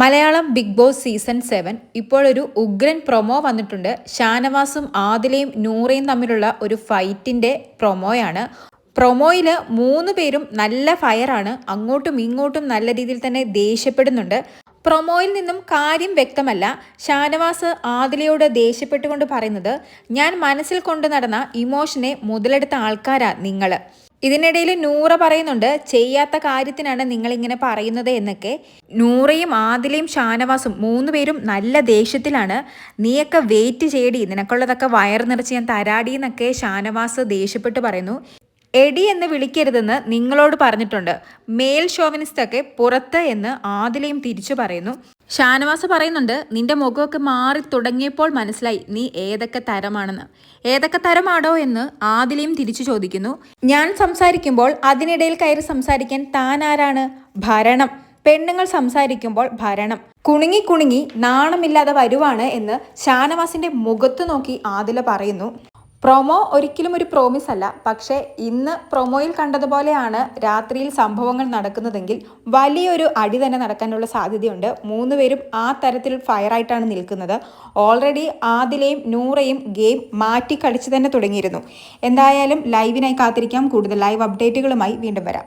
Malayalam Big Boss season seven ഒരു ഉഗ്രൻ promo വന്നിട്ടുണ്ട്. ഷാനവാസും ആദിലയും നൂറയും തമ്മിലുള്ള ഒരു ഫൈറ്റിന്റെ പ്രൊമോയാണ്. പ്രൊമോയിൽ മൂന്ന് പേരും നല്ല ഫയറാണ്. അങ്ങോട്ടും ഇങ്ങോട്ടും നല്ല രീതിയിൽ തന്നെ ദേഷ്യപ്പെടുന്നുണ്ട്. പ്രൊമോയിൽ നിന്നും കാര്യം വ്യക്തമല്ല. ഷാനവാസ് ആദിലയോട് ദേഷ്യപ്പെട്ടുകൊണ്ട് പറയുന്നത് ഞാൻ മനസ്സിൽ കൊണ്ടു നടന്ന ഇമോഷനെ മുതലെടുത്ത ആൾക്കാരാ നിങ്ങൾ ഇതിനിടയിൽ നൂറ പറയുന്നുണ്ട് ചെയ്യാത്ത കാര്യത്തിനാണ് നിങ്ങൾ ഇങ്ങനെ പറയുന്നത് എന്നൊക്കെ. നൂറയും ആദിലയും ഷാനവാസും മൂന്ന് പേരും നല്ല ദേഷ്യത്തിലാണ്. നീയൊക്കെ വെയിറ്റ് ചെയ്യടി നിനക്കുള്ളതൊക്കെ വയർ നിറച്ച് ഞാൻ തരാടി എന്നൊക്കെ ഷാനവാസ് ദേഷ്യപ്പെട്ട് പറയുന്നു. എടി എന്ന് വിളിക്കരുതെന്ന് നിങ്ങളോട് പറഞ്ഞിട്ടുണ്ട്. മേൽ ഷോവിനിസ്റ്റൊക്കെ പുറത്ത് എന്ന് ആദിലയും തിരിച്ചു പറയുന്നു. ഷാനവാസ് പറയുന്നുണ്ട് നിന്റെ മുഖമൊക്കെ മാറി തുടങ്ങിയപ്പോൾ മനസ്സിലായി നീ ഏതൊക്കെ തരമാണെന്ന്. ഏതൊക്കെ തരമാണോ എന്ന് ആദിലയും തിരിച്ചു ചോദിക്കുന്നു. ഞാൻ സംസാരിക്കുമ്പോൾ അതിനിടയിൽ കയറി സംസാരിക്കാൻ താൻ ആരാണ്? ഭരണം. പെണ്ണുങ്ങൾ സംസാരിക്കുമ്പോൾ ഭരണം. കുണുങ്ങി കുണുങ്ങി നാണമില്ലാതെ വരുവാണ് എന്ന് ഷാനവാസിന്റെ മുഖത്ത് നോക്കി ആദില പറയുന്നു. പ്രൊമോ ഒരിക്കലും ഒരു പ്രോമിസ് അല്ല. പക്ഷേ ഇന്ന് പ്രൊമോയിൽ കണ്ടതുപോലെയാണ് രാത്രിയിൽ സംഭവങ്ങൾ നടക്കുന്നതെങ്കിൽ വലിയൊരു അടി തന്നെ നടക്കാനുള്ള സാധ്യതയുണ്ട്. മൂന്ന് പേരും ആ തരത്തിൽ ഫയറായിട്ടാണ് നിൽക്കുന്നത്. ഓൾറെഡി ആദിലെയും നൂറയും ഗെയിം മാറ്റി കളിച്ച് തന്നെ തുടങ്ങിയിരുന്നു. എന്തായാലും ലൈവിനായി കാത്തിരിക്കാം. കൂടുതൽ ലൈവ് അപ്ഡേറ്റുകളുമായി വീണ്ടും വരാം.